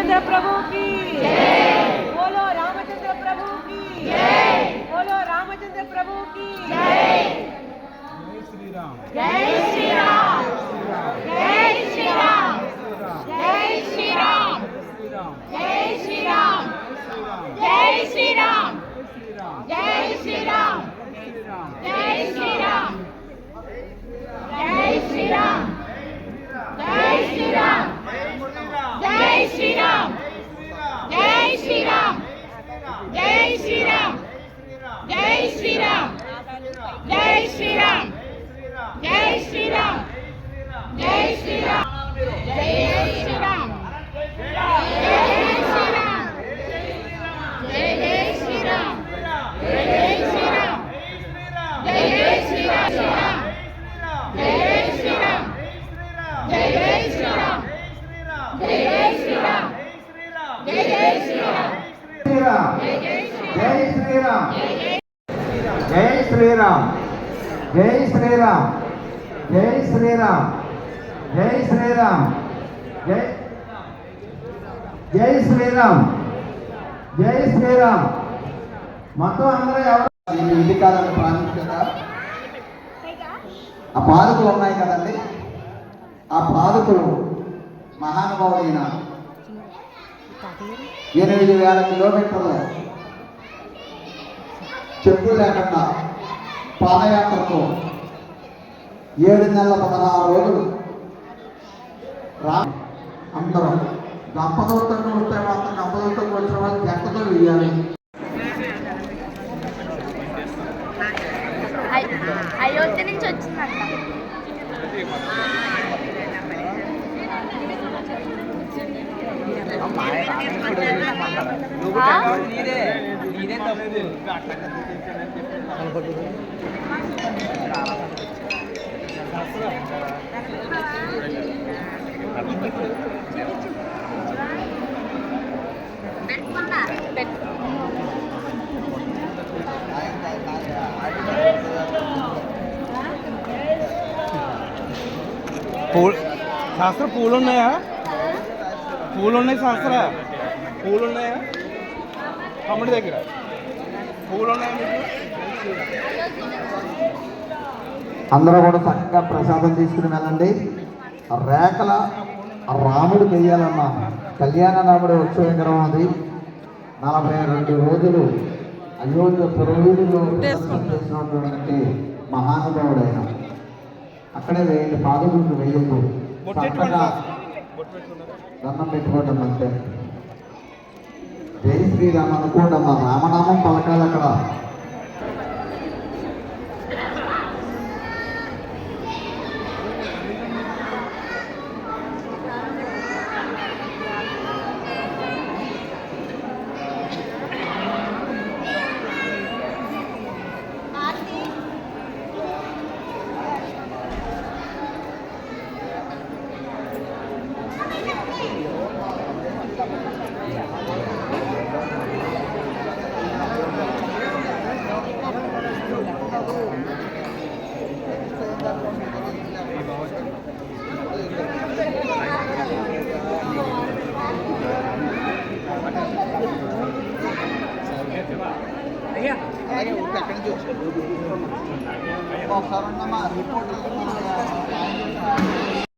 రామచంద్ర ప్రభుకి బోలో రామచంద్ర ప్రభుకి బోలో రామచంద్ర ప్రభుకి జై శ్రీరామ్ జై శ్రీరామ్ జై శ్రీరామ్ జై శ్రీరామ్ జై శ్రీరామ్ జై శ్రీరామ్ జై శ్రీరామ్ జై శ్రీరామ్ జై శ్రీరామ్ జై శ్రీరామ్ జై శ్రీరామ్ శ్రీరామ్ జై శ్రీరామ్. జై శ్రీరామ్. జై శ్రీరామ్. జై శ్రీరామ్. జై శ్రీరామ్. జై జై శ్రీరామ్. జై శ్రీరామ్. మొత్తం అందరూ ఎవరు? ఇది కాదని ప్రాముఖ్యత ఆ పాదుకులు ఉన్నాయి కదండి. ఆ పాదుకులు మహానుభావుడైన ఎనిమిది వేల కిలోమీటర్లు చెప్పులు లేకుండా పాదయాత్రతో ఏడు నెలల పదహారు రోజులు. రా. అందరం దంపతులతో వస్తే మాత్రం దంపతులతో వచ్చిన వాళ్ళు జంటతో వేయాలి. అయోధ్య నుంచి వచ్చిందంట. పూలు శాస్త్ర పూలు ఉన్నాయా పూలు ఉన్నాయి శాస్త్ర పూలు ఉన్నాయా తమ్ముడి దగ్గర. పూలు ఉన్నాయా అందరూ కూడా చక్కగా ప్రసాదం తీసుకుని వెళ్ళండి. ఆ రేఖల ఆ రాముడు వెయ్యాలన్న కళ్యాణ రాముడు ఉత్సవ విగ్రహం అది. నలభై రెండు రోజులు అయోధ్య పురవీధిలో చేసినటువంటి మహానుభావుడైన. అక్కడే వేయండి పాదగుండు వేయద్దు చక్కగా దండం పెట్టుకోవటం అంటే. జై శ్రీరామ్ అనుకోండి రామనామం పలకాలి అక్కడ. भैया